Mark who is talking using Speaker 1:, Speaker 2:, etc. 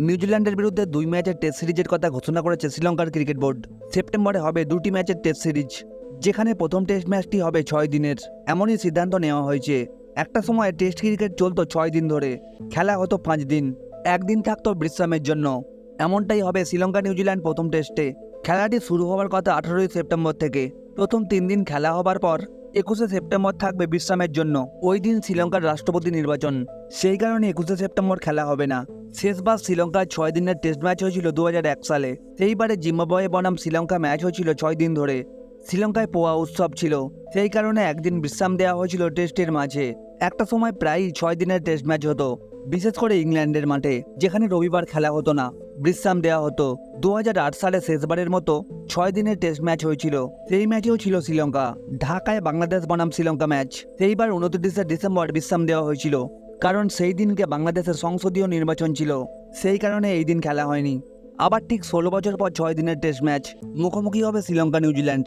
Speaker 1: নিউজিল্যান্ডের বিরুদ্ধে দুই ম্যাচের টেস্ট সিরিজের কথা ঘোষণা করেছে শ্রীলঙ্কার ক্রিকেট বোর্ড। সেপ্টেম্বরে হবে দুটি ম্যাচের টেস্ট সিরিজ, যেখানে প্রথম টেস্ট ম্যাচটি হবে ছয় দিনের। এমনই সিদ্ধান্ত নেওয়া হয়েছে। একটা সময় টেস্ট ক্রিকেট চলতো ছয় দিন ধরে, খেলা হতো পাঁচ দিন, একদিন থাকতো বিশ্রামের জন্য। এমনটাই হবে শ্রীলঙ্কা নিউজিল্যান্ড প্রথম টেস্টে। খেলাটি শুরু হওয়ার কথা আঠারোই সেপ্টেম্বর থেকে। প্রথম তিন দিন খেলা হবার পর একুশে সেপ্টেম্বর থাকবে বিশ্রামের জন্য। ওই দিন শ্রীলঙ্কার রাষ্ট্রপতি নির্বাচন। সেই কারণে একুশে সেপ্টেম্বর খেলা হবে না। শেষবার শ্রীলঙ্কার ছয় দিনের টেস্ট ম্যাচ হয়েছিল দু হাজার এক সালে। সেইবারে জিম্বাবয়ে বনাম শ্রীলঙ্কা ম্যাচ হয়েছিল ছয় দিন ধরে। শ্রীলঙ্কায় পোয়া উৎসব ছিল। সেই কারণে একদিন বিশ্রাম দেওয়া হয়েছিল টেস্টের মাঝে। একটা সময় প্রায়ই ছয় দিনের টেস্ট ম্যাচ হতো। বিশেষ করে ইংল্যান্ডের মাঠে, যেখানে রবিবার খেলা হতো না। বিশ্রাম দেওয়া হতো। দুহাজার আট সালে শেষবারের মতো ছয় দিনের টেস্ট ম্যাচ হয়েছিল। সেই ম্যাচেও ছিল শ্রীলঙ্কা। ঢাকায় বাংলাদেশ বনাম শ্রীলঙ্কা ম্যাচ। সেইবার উনত্রিশে ডিসেম্বর বিশ্রাম দেওয়া হয়েছিল। কারণ সেই দিনকে বাংলাদেশের সংসদীয় নির্বাচন ছিল। সেই কারণে এই দিন খেলা হয়নি। আবার ঠিক ষোলো বছর পর ছয় দিনের টেস্ট ম্যাচ। মুখোমুখি হবে শ্রীলঙ্কা নিউজিল্যান্ড